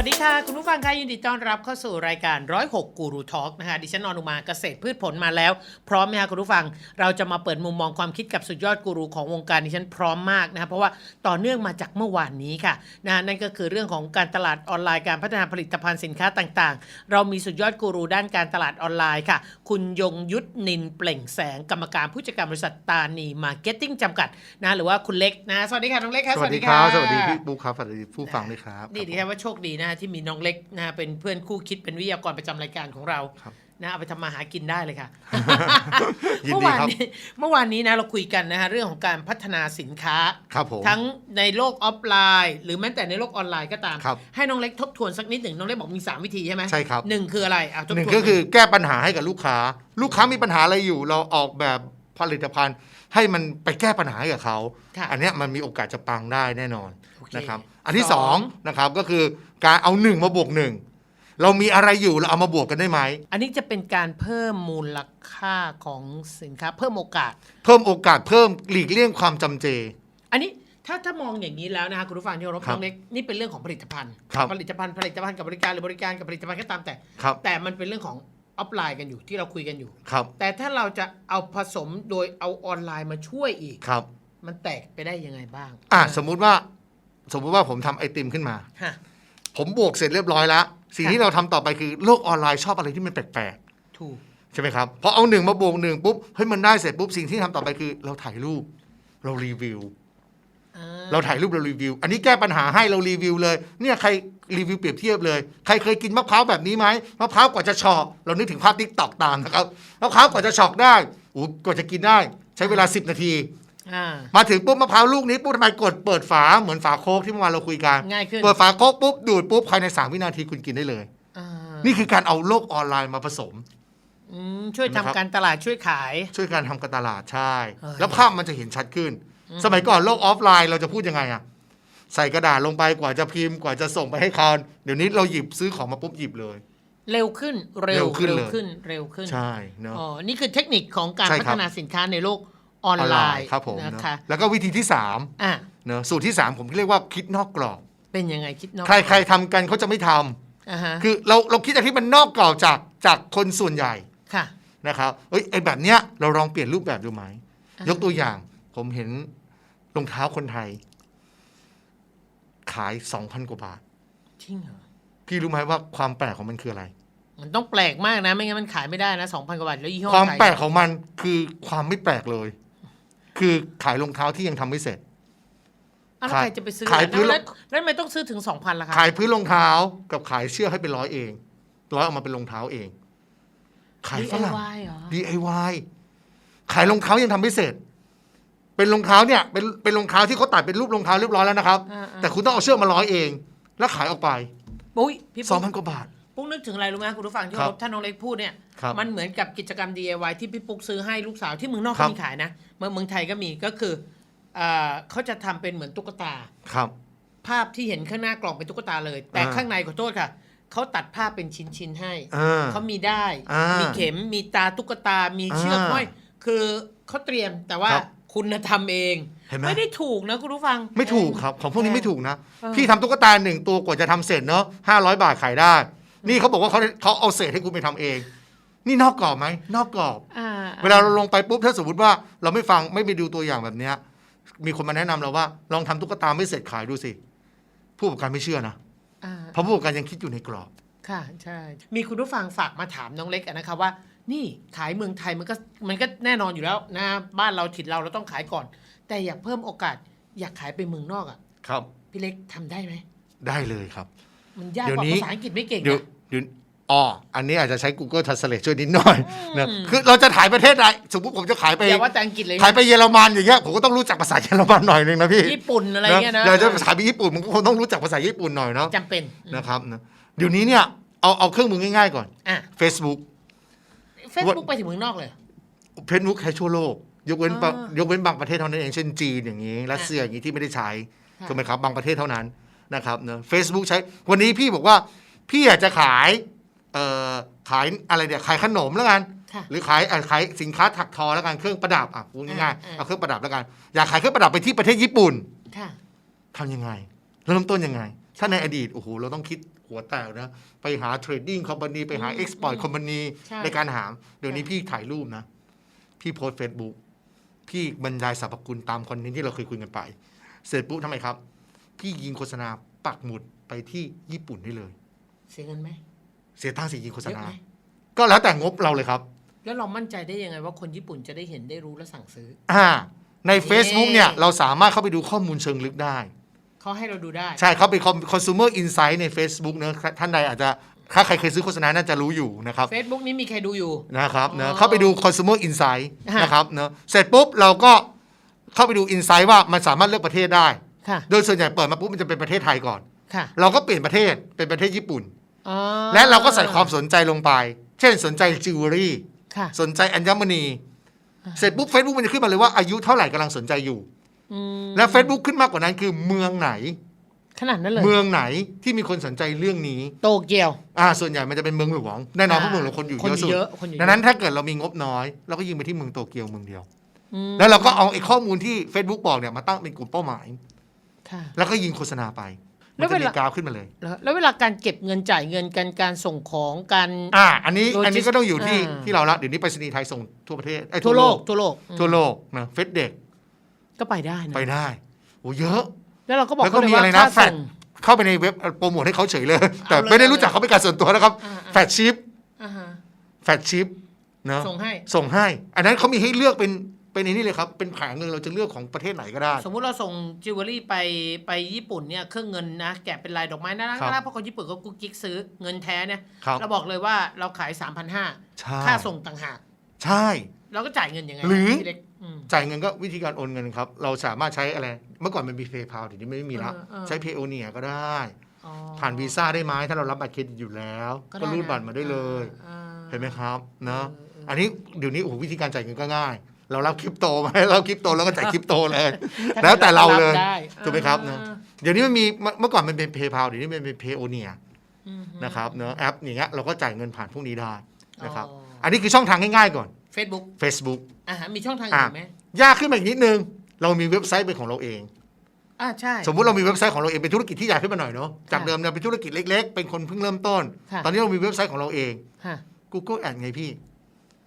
วัสดีค่ะ คุณผู้ฟังค่ะยินดีต้อนรับเข้าสู่รายการ 106กูรูทอล์กนะคะดิฉันนอนุมาเกษตรพืชผลมาแล้ว พร้อมไหมคะคุณผู้ฟังเราจะมาเปิดมุมมองความคิดกับสุดยอดกูรูของวงการดิฉันพร้อมมากนะคะเพราะว่าต่อเนื่องมาจากเมื่อวานนี้ค่ะนะนั่นก็คือเรื่องของการตลาดออนไลน์การพัฒนาผลิตภัณฑ์สินค้าต่างๆ เรามีสุดยอดกูรูด้านการตลาดออนไลน์ค่ะ คุณยงยุทธนินเปล่งแสงกรรมการผู้จัดการบริษัทตานีมาร์เก็ตติ้งจำกัดนะหรือว่าคุณเล็กนะสวัสดีค่ะน้องเล็กค่ะสวัสดีครับสวัสดีพี่บุ๊คครับสวัสดีผู้ฟังด้วยครับนี่ดิฉันว่าโชคดีนะที่มีน้องเล็กนะเป็นเพื่อนคู่คิดเป็นวิทยากรประจำรายการของเราครับนะเอาไปทำมาหากินได้เลยค่ะยินเมื่อดีวานครับนี้เมื่อวานนี้นะเราคุยกันนะฮะเรื่องของการพัฒนาสินค้าครับผมทั้งในโลกออฟไลน์ หรือแม้แต่ในโลกออนไลน์ก็ตามครับให้น้องเล็กทบทวนสักนิดหนึ่งน้องเล็กบอกมี 3 วิธีใช่ไหมใช่ครับหนึ่งคืออะไรอะทบทวนหนึ่งก็คือแก้ปัญหาให้กับลูกค้า ลูกค้ามีปัญหาอะไรอยู่เราออกแบบ ผลิตภัณฑ์ ให้มันไปแก้ปัญหาให้กับเขาค่ะ อันเนี้ยมันมีโอกาสจะปังได้แน่นอนโอเคนะครับ อันที่สสอองงนะครับก็คือการเอาหนึ่งมาบวกหนึ่งเรามีอะไรอยู่เราเอามาบวกกันได้ไหม อันนี้จะเป็นการเพิ่มมูลค่าของสินค้า เพิ่มโอกาส เพิ่มโอกาสเพิ่มหลีกเลี่ยงความจำเจ อันนี้ถ้าถ้ามองอย่างนี้แล้วนะคะคุณผู้ฟังที่เคารพครับน้องเล็กนี่เป็นเรื่องของผลิตภัณฑ์ ครับ ผลิตภัณฑ์ผลิตภัณฑ์กับบริการหรือบริการกับผลิตภัณฑ์ก็ตามแต่ ครับ แต่มันเป็นเรื่องของ ออฟไลน์กันอยู่ที่เราคุยกันอยู่ ครับ แต่ถ้าเราจะเอาผสมโดยเอาออนไลน์มาช่วยอีก ครับ มันแตกไปได้ยังไงบ้างอะสมมุติว่า สมมุติว่าผมทำไอติมขึ้นมา ฮะ ผมบวกเสร็จเรียบร้อยแล้ว สิ่งค่ะที่เราทำต่อไปคือโลกออนไลน์ชอบอะไรที่มันแปลกถูก ๆ ใช่ไหมครับ พอเอาหนึ่งมาบวกหนึ่งปุ๊บ เฮ้ยมันได้เสร็จปุ๊บ สิ่งที่ทำต่อไปคือเราถ่ายรูป เรารีวิวอ่ เราถ่ายรูปเรารีวิว อันนี้แก้ปัญหาให้เรารีวิวเลย เนี่ยใครรีวิวเปรียบเทียบเลย ใครเคยกินมะพร้าวแบบนี้ไหมมะพร้าวกว่าจะเฉาะเรานึกถึงภาพติ๊กตอกตามนะครับมะพร้าวกว่าจะเฉาะได้โอ้กว่าจะกินได้ ใช้เวลา 10 นาทีอ่ามาถึงปุ๊บมะพร้าวลูกนี้ปุ๊บทำไมกดเปิดฝาเหมือนฝาโค้กที่เมื่อวานเราคุยกันง่ายขึ้นเปิดฝาโค้กปุ๊บดูดปุ๊บภายใน3วินาทีคุณกินได้เลยอ่านี่คือการเอาโลกออนไลน์มาผสมอืมช่วยนะครับทำการตลาดช่วยขาย ช่วยการทำการตลาดใช่เออแล้วภาพมันจะเห็นชัดขึ้น สมัยก่อนโลกออฟไลน์เราจะพูดยังไงอะใส่กระดาษลงไปกว่าจะพิมพ์กว่าจะส่งไปให้เขาเดี๋ยวนี้เราหยิบซื้อของมาปุ๊บหยิบเลย เร็วขึ้นเร็เร็ววขึ้นเร็วเลยขึ้นเร็วขึ้นใช่เนาะอ๋อนี่คือเทคนิคของการใช่พัครัฒบนาสินค้าในโลกออนไลน์ครับผมนะเนอะคะแล้วก็วิธีที่3อะเนอะสูตรที่ 3 ผมเรียกว่าคิดนอกกรอบ เป็นยังไงคิดนอกใครใครทำกันเขาจะไม่ทำอ่าฮะคือเราเราคิดอะไรที่มันนอกกรอบจากจากคนส่วนใหญ่ค่ะนะครับเอ้ยไอ้แบบเนี้ยเราลองเปลี่ยนรูปแบบดูไหมอ่ายกตัวอย่างผมเห็น รองเท้าคนไทย ขาย2,000กว่าบาท จริงเหรอ พี่รู้ไหมว่าความแปลกของมันคืออะไร มันต้องแปลกมากนะ ไม่งั้นมันขายไม่ได้นะสองพันกว่าบาทแล้วยี่ห้อความไทยแปลกของมันคือความไม่แปลกเลย คือขายรองเท้าที่ยังทำไม่เสร็จอะแล้วขายใครจะไปซื้อขายพื้น แล้วแล้วทำไมต้องซื้อถึงสองพันล่ะคะขายพื้นรองเท้ากับขายเชือกให้เป็นร้อยเอง ร้อยออกมาเป็นรองเท้าเอง ขายฝรั่ง DIY เหรอ DIY ขายรองเท้ายังทำไม่เสร็จ เป็นรองเท้าเนี่ยเป็นเป็นรองเท้าที่เขาตัดเป็นรูปรองเท้าเรียบร้อยแล้วนะครับ อ่าๆ แต่คุณต้องเอาเชือกมาร้อยเอง แล้วขายออกไปปุ้ยพี่สอปุ๊งกพันกว่าบาท ปุ๊กนึกถึงอะไรรู้ไหมคุณผู้ฟังที่ครับรบท่านน้องเล็กพูดเนี่ย ครับมันเหมือนกับกิจกรรม DIY ที่พี่ปุ๊กซื้อให้ลูกสาวที่เมืองนอกครัก็บ มีขายนะเมืองเมืองไทยก็มีก็คือเอ่อเขาจะทำเป็นเหมือนตุ๊กตา ครับ ภาพที่เห็นข้างหน้ากล่องเป็นตุ๊กตาเลย แต่อ่า ข้างในขอโทษค่ะเขาตัดภาพเป็นชิ้นๆให้ อ่า เขามีได้ อ่ามีมีเข็ม มีตาตุ๊กตา มีเชือกอ่าห้อย คือเขาเตรียม แต่ว่าครับ คุณน่ะทำเอง เห็นไหม ไม่ได้ถูกนะคุณผู้ฟัง ไม่ถูกครับ ของพวกนี้ไม่ถูกนะ เออ พี่ทำตุ๊กตาหนึ่งตัวกว่าจะทำเสร็จเนาะห้าร้อยบาทขายได้ นี่เขาบอกว่าเขาเขาเอาเศษให้คุณไปทำเอง นี่นอกกรอบไหมนอกกรอบ อ่าเวลาเราลงไปปุ๊บถ้าสมมติว่าเราไม่ฟังไม่ไปดูตัวอย่างแบบเนี้ยมีคนมาแนะนำเราว่า ลองทำตุ๊กตาไม่เสร็จขายดูสิ ผู้ประกอบการไม่เชื่อนะอ่า เพราะผู้ประกอบการยังคิดอยู่ในกรอบ ค่ะใช่ มีคุณผู้ฟังฝากมาถามน้องเล็กอะนะคะว่า นี่ขายเมืองไทยมันก็มันก็แน่นอนอยู่แล้วนะบ้านเราถิ่นเราเราต้องขายก่อน แต่อยากเพิ่มโอกาสอยากขายไปเมืองนอกอะครับ พี่เล็กทำได้ไหม ได้เลยครับ มันยากเดี๋ยกวว่านี้ ภาษาอังกฤษไม่เก่งเดี๋ยวนะ เดี๋ยวอ๋ออันนี้อาจจะใช้ Google Translate ช่วยนิดหน่อยนะอืม คือเราจะขายประเทศใดสมมติผมจะขายไป อย่าว่าแต่อังกฤษเลยนะขายไปเยอรมันอย่างเงี้ยผมก็ต้องรู้จักภาษาเยอรมันหน่อยนึงนะพี่ญี่ปุ่นอะไรเงี้ยนะอยากจะขายไปญี่ปุ่นมันก็คงต้องรู้จักภาษาญี่ปุ่นหน่อยเนาะจำเป็นนะครับนะเดี๋ยวนี้เนี่ยเอาเอาเครื่องมือง่ายๆก่อน อะ Facebook เฟ ซบุ๊กไปถึงเมืองนอกเลย Facebook ใช้ทั่วโลก ยกเว้นบางอ่ายกเว้นบางประเทศเท่านั้นเอง เช่นจีนอย่างนี้ รัสเซียอย่างนี้ที่ไม่ได้ใช้ค่ะ ถูกไหมครับ บางประเทศเท่านั้นนะครับเนอะเฟซบุ๊กใช้ วันนี้พี่บอกว่า พี่อยากจะขายเอ่อขายอะไรเนี่ยขายขนมแล้วกัน ค่ะ หรือขายอะขายสินค้าถักทอแล้วกันเครื่องประดับอะพูดง่ายอ่าๆเอาเครื่องประดับแล้วกันอยากขายเครื่องประดับไปที่ประเทศญี่ปุ่นค่ะ ทำยังไงเริ่มต้นยังไง ถ้าในอดีตโอ้โหเราต้องคิด หัวแตกนะ ไปหาเทรดดิ้งคอมพานีไปหาอืมเอ็กซ์พอร์ตคอมพานีใช่ ในการหาเดี๋ยวนี้ใช่พี่ถ่ายรูปนะ พี่โพสเฟซบุ๊กพี่บรรยายสรรพคุณตามคอนเทนต์ที่เราเคยคุยกันไป เสร็จปุ๊บทำไมครับ พี่ยิงโฆษณาปักหมุดไปที่ญี่ปุ่นได้เลย เสียเงินไหมเสียตังค์สิยิงโฆษเยอะณา ไหมก็แล้วแต่งบเราเลยครับ แล้วเรามั่นใจได้ยังไงว่าคนญี่ปุ่นจะได้เห็นได้รู้และสั่งซื้อ อ่า ในนี่ Facebook เนี่ย เราสามารถเข้าไปดูข้อมูลเชิงลึกได้ เขาให้เราดูได้ ใช่เขาเป็น consumer insight ใน Facebook เนอะท่านใดอาจจะถ้าใครเคยซื้อโฆษณาน่าจะรู้อยู่นะครับ Facebook นี้มีใครดูอยู่นะครับอ๋อเนอะเข้าไปดู consumer insight ฮะนะครับเนอะเสร็จปุ๊บเราก็เข้าไปดู insight ว่ามันสามารถเลือกประเทศได้ค่ะโดยส่วนใหญ่เปิดมาปุ๊บมันจะเป็นประเทศไทยก่อนค่ะเราก็เปลี่ยนประเทศเป็นประเทศญี่ปุ่นอ๋อและเราก็ใส่ความสนใจลงไป เช่นสนใจจิวเวลรี่ค่ะสนใจอัญมณี เสร็จปุ๊บ Facebook มันจะขึ้นมาเลยว่าอายุเท่าไหร่กำลังสนใจอยู่ อืมและ Facebook ขึ้นมากกว่านั้นคือเมืองไหน ขนาดนั้นเลย เมืองไหนที่มีคนสนใจเรื่องนี้ โตเกียว อ่า ส่วนใหญ่มันจะเป็นเมืองหลวงแน่นอนเพราะเมืองหลวงคนอยู่คนเยอะสุดเยอะคนอยู่เยดัอะงนั้นถ้าเกิดเรามีงบน้อย เราก็ยิงไปที่เมืองโตเกียวเมืองเดียว อืมแล้วเราก็เอาไอ้ข้อมูลที่ Facebook บอกเนี่ยมาตั้งเป็นกลุ่มเป้าหมาย ค่ะ แล้วก็ยิงโฆษณาไปแล้มันวจะเวมีลากราฟขึ้นมาเลย แล้วแล้วเวลาการเก็บเงินจ่ายเงินกันการส่งของการ อ่า อันนี้ Logis- อันนี้ก็ต้องอยู่ที่อ่า ที่เราละเดี๋ยวนี้ไปรษณีย์ไทยส่งทั่วประเทศไอ้ยทั่วโลกทั่วโลกอืม ทั่วโลกนะเฟสเด็ก ก็ไปได้นะไปได้โอ้เยอะ แล้วเราก็บอกแล้วก็เขาเลยมีว่าอะไรนะค่าแฟลส่ตงเข้าไปในเว็บโปรโมทให้เขาเฉยเลย แต่เอาเลยไม่ได้รู้จักเขาเป็นการส่วนตัวนะครับอ่าๆแฟลตชิปอ่าฮะแฟลตชิปเนาะส่งให้ ส่งให้ อันนั้นเขามีให้เลือกเป็นเป็นในนี่เลยครับ เป็นแผงเลยเราจะเลือกของประเทศไหนก็ได้ สมมุติเราส่งจิวเวลรี่ไปไปญี่ปุ่นเนี่ยเครื่องเงินนะแกะเป็นลายดอกไม้น่ารักครับน่ารักเพราะคนญี่ปุ่นก็กุ๊กกิ๊กซื้อเงินแท้เนี่ยครับเราบอกเลยว่าเราขายใช่3,500ค่าส่งต่างหาก ใช่ เราก็จ่ายเงินยังไงหรือ พี่เล็กม จ่ายเงินก็วิธีการโอนเงินครับ เราสามารถใช้อะไร เมื่อก่อนมันมี PayPal เดี๋ยวนี้ไม่มีแล้วเออเออ ใช้ Payoneer ก็ได้ อ๋อผ่านวีซ่าได้ไหมถ้าเรารับบัตรเครดิตอยู่แล้ว ก็ได้รูดนะบัตรมาได้เลย อ่าเห็นไหมครับเนาะเออเอออันนี้เดี๋ยวนี้โอ้โหวิธีการจ่ายเงินก็ง่าย เรารับคริปโตไหมเราคริปโตแล้วก็จ่ายคริปโตเลย แล้วแต่เราเลย ได้ถูกไหมครับอ่าเนอะเดี๋ยวนี้มันมีเมื่อเมื่อก่อนมันเป็น PayPal เดี๋ยวนี้มันเป็น Payoneer อืมนะครับเนอะแอปอย่างเงี้ยเราก็จ่ายเงินผ่านพวกนี้ได้นะครับ อ๋ออันนี้คือช่องทางง่ายๆก่อน Facebook Facebook อ่าฮะมีช่องทางอื่นไหมยากขึ้นมาอีกนิดนึง เรามีเว็บไซต์เป็นของเราเอง อ่าใช่ สมมุติเรามีเว็บไซต์ของเราเองเป็นธุรกิจที่ใหญ่ขึ้นมาหน่อยเนาะจากค่ะเดิมเนี่ยเป็นธุรกิจเล็กๆ เป็นคนเพิ่งเริ่มต้น ค่ะ ตอนนี้เรามีเว็บไซต์ของเราเอง ค่ะ Google Ad ไงพี่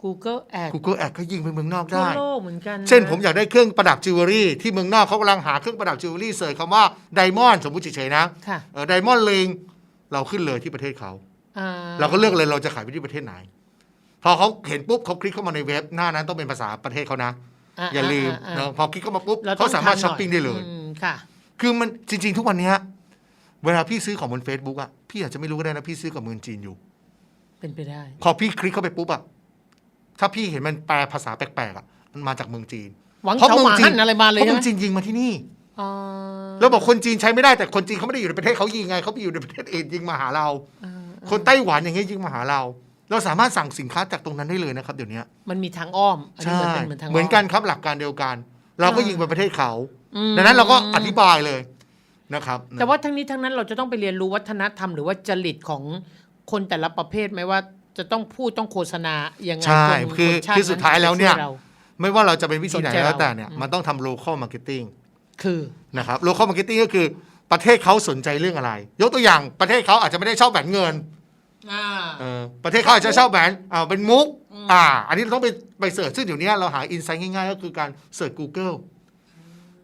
Google Ad Google Ad ก็ยิงไปเมืองนอกทั่วได้ โลกเหมือนกันนะเช่นผมอยากได้เครื่องประดับจิวเวลรี่ที่เมืองนอกเขากำลังหาเครื่องประดับจิวเวลรี่เสิร์ชคำว่าไดมอนด์สมมติเฉยๆนะค่ะไดมอนด์เลงเราขึ้นเลยที่ประเทศเขา อ่าเราก็เลือกเลยเราจะขายไปที่ประเทศไหน พอเขาเห็นปุ๊บเขาคลิกเข้ามาในเว็บหน้านั้นต้องเป็นภาษาประเทศเขานะ อย่าลืมอ่เนอะพอคลิกเข้ามาปุ๊บต้เขาองสามารถทำหน่ยช้อปปิ้งได้เลยอืมค่ะ คือมันจริง ๆ ทุกวันเนี้ยเวลาพี่ซื้อของบน Facebook อะพี่อาจจะไม่รู้ก็ได้นะพี่ซื้อกับเมืองจีนอยู่ เป็นไปได้ พอพี่คลิกเข้าไปปุ๊บอะถ้าพี่เห็นมันแปลภาษาแปลกๆอะมันมาจากเมืองจีนหวังเพราะเฉาเมืหองวาจีนหันอะไรมาเลยเพราะใช่เมืไหอมงจีนยิงมาที่นี่อ๋อแล้วบอกคนจีนใช้ไม่ได้แต่คนจีนเขาไม่ได้อยู่ในประเทศเขายิงไงเขาไปอยู่ในประเทศอื่นยิงมาหาเราอ่าคนไต้หวันอย่างเงี้ยยิงมาหาเรา เราสามารถสั่งสินค้าจากตรงนั้นได้เลยนะครับเดี๋ยวนี้มันมีทางอ้อมอันนี้ใช่เหมือนเป็นเหมือนทางเหมือนกันครับหลักการเดียวกัน เราก็ยิงไปประเทศเขาอืมดังนั้นเราก็อธิบายเลยนะครับ แต่ว่าทั้งนี้ทั้งนั้นเราจะต้องไปเรียนรู้วัฒนธรรมหรือว่าจริตของคนแต่ละประเภทไหมว่าจะต้องพูดต้องโฆษณายังไงใช่นคือชติคือสุดท้ายแล้วเนี่ยจะช่ราไม่ว่าเราจะเป็นวิธีไหนสนใจเราแล้วแต่เนี่ยอืมมันต้องทำ local marketing คือนะครับ local marketing ก็คือประเทศเขาสนใจเรื่องอะไร ยกตัวอย่างประเทศเขาอาจจะไม่ได้ชอบแหวนเงิน อ่า เออประเทศเขาอาจจะชอบแหวนอ่าเป็นมุก อืม อ่า อันนี้เราต้องไปไปเสิร์ชซึ่งเดี๋ยวนี้เราหาอินไซต์ง่ายๆ ก็คือการเสิร์ช Google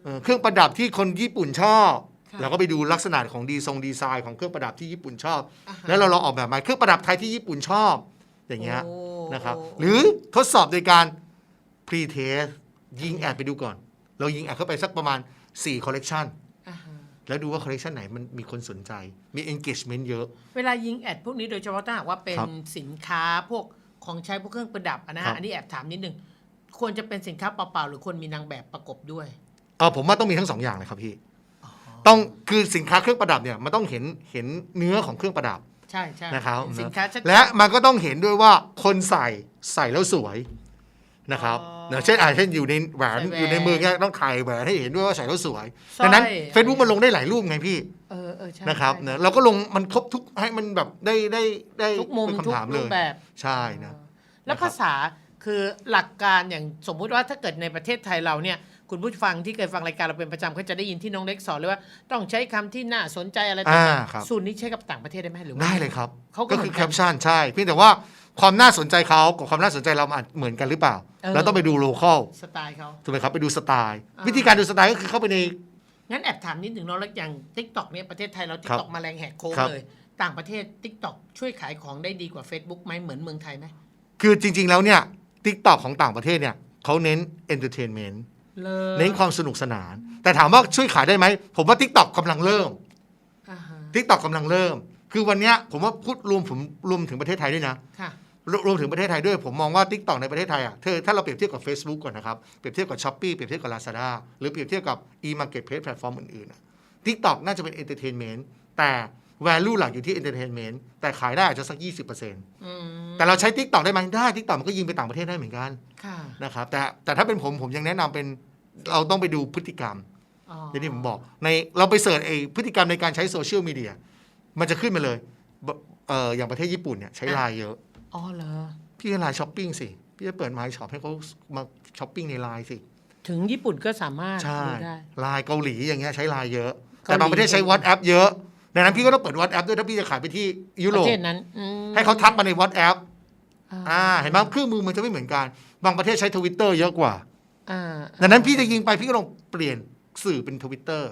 เออเครื่องประดับที่คนญี่ปุ่นชอบค่ะเราก็ไปดูลักษณะของดีทรงดีไซน์ของเครื่องประดับที่ญี่ปุ่นชอบ อ่าฮะแล้วเราลองออกแบบมาเครื่องประดับไทยที่ญี่ปุ่นชอบ อย่างเงี้ยโอ้นะครับโอ้หรือทดสอบโดยการ pre test ยิงแอดไปดูก่อน เรายิงแอดเข้าไปสักประมาณ4 collection อ่าฮะ แล้วดูว่า collection ไหนมันมีคนสนใจ มี engagement เยอะ เวลายิงแอดพวกนี้โดยเฉพาะถ้าหากว่าเป็นครับสินค้าพวกของใช้พวกเครื่องประดับอะนะครัฮะบอันนี้แอบถามนิดนึงควรจะเป็นสินค้าเปล่าๆหรือควรมีนางแบบประกบด้วย เออผมว่าต้องมีทั้งสองอย่างเลยครับพี่ ต้องคือสินค้าเครื่องประดับเนี่ยมันต้องเห็นเห็นเนื้อของเครื่องประดับใช่ใช่นะครับเป็นสินค้าชัดๆและมันก็ต้องเห็นด้วยว่าคนใส่ใส่แล้วสวยนะครับ อ๋อเนอะเช่นอาเช่นอยู่ในแหวนใส่แหวนอยู่ในมือเนี่ยต้องถ่ายแหวนให้เห็นด้วยว่าใส่แล้วสวยสร้อย ดังนั้นอะไร Facebook มันลงได้หลายรูปไงพี่เออเออใช่นะครับใช่เนอะเราก็ลงมันครบทุกให้มันแบบได้ได้ได้ทุกมุมเป็นทุกคำถามเลรูปยแบบ ใช่นะเแล้วนะครับ ภาษาคือหลักการอย่างสมมุติว่าถ้าเกิดในประเทศไทยเราเนี่ย คุณผู้ฟังที่เคยฟังรายการเราเป็นประจำเขาจะได้ยินที่น้องเล็กสอนเลยว่าต้องใช้คำที่น่าสนใจอะไรต่างอ่าครับ ๆสูตรนี้ใช้กับต่างประเทศได้ไหมหรือว่า ได้เลยครับ เขาก็ก็เหมืคืออนแคกันปชั่นใช่ เพียงแต่ว่า ความน่าสนใจเขากับความน่าสนใจเรามันอาจเหมือนกันหรือเปล่า เออ เราต้องไปดูโลเคอลสไตล์เขา ถูกไหมครับไปดูสไตล์ อ่า วิธีการดูสไตล์ก็คือเข้าไปใน งั้นแอบถามนิดหนึ่งเนาะแล้วอย่าง t ิ k t o k เนี่ยประเทศไทยเรา t ิ k ครับ t o k มาแรงแหกโค้งครับ เลย ต่างประเทศ t ิ k t o k ช่วยขายของได้ดีกว่า Facebook ไหมเหมือนเมืองไทยไหมคือจริง ๆ แล้วเนี่ยทิกตอกของต่างประเทศเนี่ยเขาเน้นเอนเตอร์เทนเมนต์เลยเน้นความสนุกสนาน แต่ถามว่าช่วยขายได้ไหม ผมว่าทิกตอกกำลังเริ่มอ่าฮะทิกตอกกำลังเริ่ม คือวันเนี้ยผมว่าพูดรวมผมรวมถึงประเทศไทยด้วยนะ ค่ะ รวรวมถึงประเทศไทยด้วย ผมมองว่า t ิ k t o k ในประเทศไทยอะเธอถ้าเราเปรียบเทียบกับ Facebook ก่อนนะครับ เปรียบเทียบกับ s h อ p e e เปรียบเทียบกับ Lazada หรือเปรียบเทียบกับ e-marketplace แพลตฟอร์มอื่นๆทิกตอกน่าจะเป็น entertainment แต่ value หลักอยู่ที่ entertainment แต่ขายได้อาจจะสัก 20%อืมแต่เราใช้ t ิ k t o k ได้ไหมได้ t ิ k t o k มันก็ยิงไปต่างประเทศได้เหมือนกันค่ะนะครับแต่แต่ถ้าเป็นผมผมยังแนะนำเป็นเราต้องไปดูพฤติกรรมอ๋ออย่างที่ผมบอกในเราไปเสิร์ชไอ้พฤติกรรมในการใช้โซเชียลมีเดียมันจะขึ้นมาเลยบเอ่ออย่างประเทศญี่ปุ่นเนี่ยใช้ไลน์เยอะ อ๋อเหรอ พี่ก็ไลน์ช้อปปิ้งสิ พี่จะเปิดไมล์ช็อปให้เขามาช้อปปิ้งในไลน์สิ ถึงญี่ปุ่นก็สามารถใช่ดูได้ ไลน์เกาหลีอย่างเงี้ยใช้ไลน์เยอะเกาหลีแต่บางประเทศใช้ WhatsApp เยอะดังนั้นพี่ก็ต้องเปิด WhatsApp ด้วยถ้าพี่จะขายไปที่ยุปโรระปเทศนั้นอืมให้เขาทักมาใน WhatsApp อ่าอ่า เห็นไหมเครื่องมือมันจะไม่เหมือนกัน บางประเทศใช้ทวิตเตอร์เยอะกว่า อ่าดังนั้นพี่จะยิงไปพี่ก็ลองเปลี่ยนสื่อเป็นทวิตเตอร์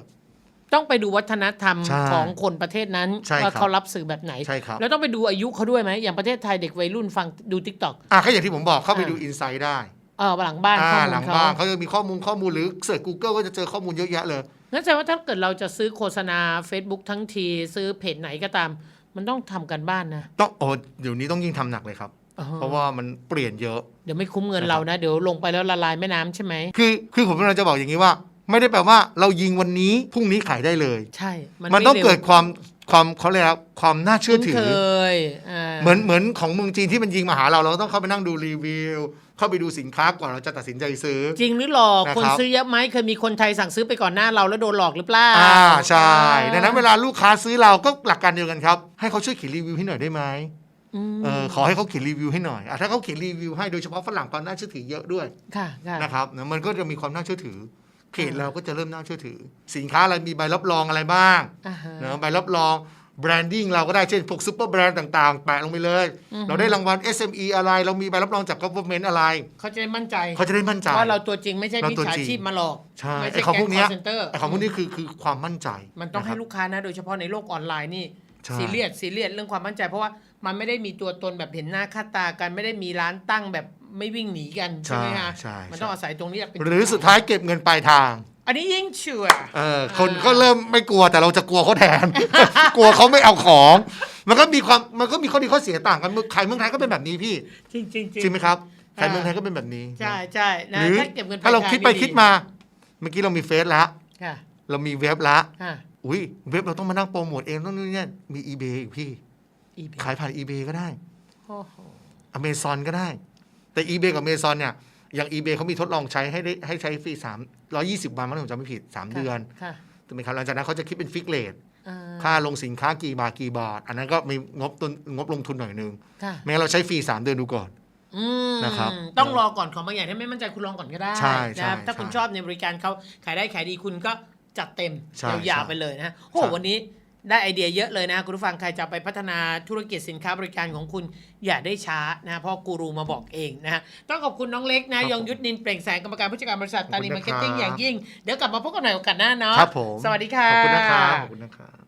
ต้องไปดูวัฒนธรรมใช่ของคนประเทศนั้นใช่ว่าครับเขารับสื่อแบบไหน ใช่ครับ แล้วต้องไปดูอายุเขาด้วยไหมอย่างประเทศไทยเด็กวัยรุ่นฟังดูทิกตอกอะก็อย่างที่ผมบอกเข้าไปอ่าดูอินไซด์ได้เออหลังบ้านอ่าข้อมูหลลังเขาบ้านเขาจะมีข้อมูลข้อมูลหรือเสิร์ช Google ก็จะเจอข้อมูลเยอะแยะเลย งั้นแสดงว่าถ้าเกิดเราจะซื้อโฆษณา Facebook ทั้งทีซื้อเพจไหนก็ตาม มันต้องทำกันบ้านนะต้องโอ้เดี๋ยวนี้ต้องยิ่งทำหนักเลยครับ อ๋อเพราะว่ามันเปลี่ยนเยอะ เดี๋ยวไม่คุ้มเงินนะครับเรานะ เดี๋ยวลงไปแล้วละลายแม่น้ำใช่ไหม คือคือผมกำลังจะบอกอย่างนี้ว่า ไม่ได้แปลว่าเรายิงวันนี้พรุ่งนี้ขายได้เลย ใช่ มันต้องไร็วเกิดความความเขาเรียกว่าความน่าเชื่อถืคุ้นอเคยอ่าเหมือนเหมือนของเมืองจีนที่มันยิงมาหาเรา เราก็ต้องเข้าไปนั่งดูรีวิว เข้าไปดูสินค้าก่อนเราจะตัดสินใจซื้อ จริงหรือหลอกนะครับคนซื้อเยอะไหมเคยมีคนไทยสั่งซื้อไปก่อนหน้าเราแล้วโดนหลอกหรือเปล่าอ่าใช่อ่าดังนั้นเวลาลูกค้าซื้อเราก็หลักการเดียวกันครับ ให้เขาช่วยเขียนรีวิวให้หน่อยได้ไหมอืมเออขอให้เขาเขียนรีวิวให้หน่อยอะถ้าเขาเขียนรีวิวให้โดยเฉพาะฝรั่งความน่าเชื่อถือเยอะด้วยค่ะค่ะนะครับนะมันก็จะมีความน่าเชื่อถือ เพจเราก็จะเริ่มน่าเชื่อถือ สินค้าอะไรมีใบรับรองอะไรบ้างอ่าฮะนะใบรับรองแบรนดิ้งเราก็ได้เช่นพวกซูเปอร์แบรนด์ต่างๆ แปะลงไปเลยอือฮึเราได้รางวัล SME อะไร เรามีใบรับรองจาก government อะไร เขาจะได้มั่นใจเขาจะได้มั่นใจว่าเราตัวจริงไม่ใช่เรามิจตัวฉาจริงชีพมาหลอกใช่ไม่ไอ้ใช่ของแก๊พงวกคเนี้อยเซ็นเตอร์ไอ้ของพวกนี้คือคือความมั่นใจ มันต้องให้ะครับลูกค้านะ โดยเฉพาะในโลกออนไลน์นี่ใช่ซีเรียสซีเรียสเรื่องความมั่นใจเพราะว่ามันไม่ได้มีตัวตนแบบเห็นหน้าค่าตากันไม่ได้มีร้านตั้งแบบ ไม่วิ่งหนีกันใช่ไหมคะใช่ มันต้องอาศัยตรงนี้แหละเป็นหรือสุดท้ายเก็บเงินปลายทาง อันนี้ยิ่งเชื่อร์เออคนก็เริ่มไม่กลัวแต่เราจะกลัวเขาแทน กลัวเขาไม่เอาของ มันก็มีความมันก็มีข้อดีข้อเสียต่างกันเมืองขายเมืองไทยก็เป็นแบบนี้พี่จริงจริงจริงไหมครับขายอ่า เมืองไทยก็เป็นแบบนี้ใช่ใช่นะหรือถ้าเก็บเงินถ้าเราลยทงคิดไปนี่คิดมา เมื่อกี้เรามีเฟซแล้วค่ะเรามีเว็บละค่ะอุ้ยเว็บเราต้องมานั่งโปรโมทเองต้องนู่นนี่มี eBay อีกพี่ อีพีขายผ่าน eBay ก็ได้ โอ้โห Amazon ก็ได้ แต่ eBay กับ Amazon เนี่ยอย่าง eBay เขามีทดลองใช้ให้ได้ให้ใช้ฟรีสามร้อยี่สิบวันมั้งผมจำไม่ผิดสามเดือนค่ะถูกไหมครับหลังจากนั้นเขาจะคิดเป็นฟิกเลทอ่าค่าลงสินค้ากี่บาทกี่บาท อันนั้นก็มีงบต้นงบลงทุนหน่อยนึงค่ะไม่งั้นเราใช้ฟรีสามเดือนดูก่อนอืมนะครับต้องรอก่อนของบางอย่างถ้าไม่มั่นใจคุณลองก่อนก็ได้ใช่ใช่นะครับถ้าคุณใช่ชอบในบริการเขาขายได้ขายดีคุณก็จัดเต็มใช่ยาวใช่ๆไปเลยนะโอ้ใช่วันนี้ ได้ไอเดียเยอะเลยนะคุณผู้ฟังใครจะไปพัฒนาธุรกิจสินค้าบริการของคุณอย่าได้ช้านะเพราะกูรูมาบอกเองนะฮะต้องขอบคุณน้องเล็กนะ ยงยุทธนินเปล่งแสงกรรมการผู้จัดการบริษัทตานีมาร์เก็ตติ้งอย่างยิ่ง เดี๋ยวกลับมาพบกันหน่อยโอกาสหน้าเนาะครับผมสวัสดีค่ะขอบคุณนะครับขอบคุณนะครับ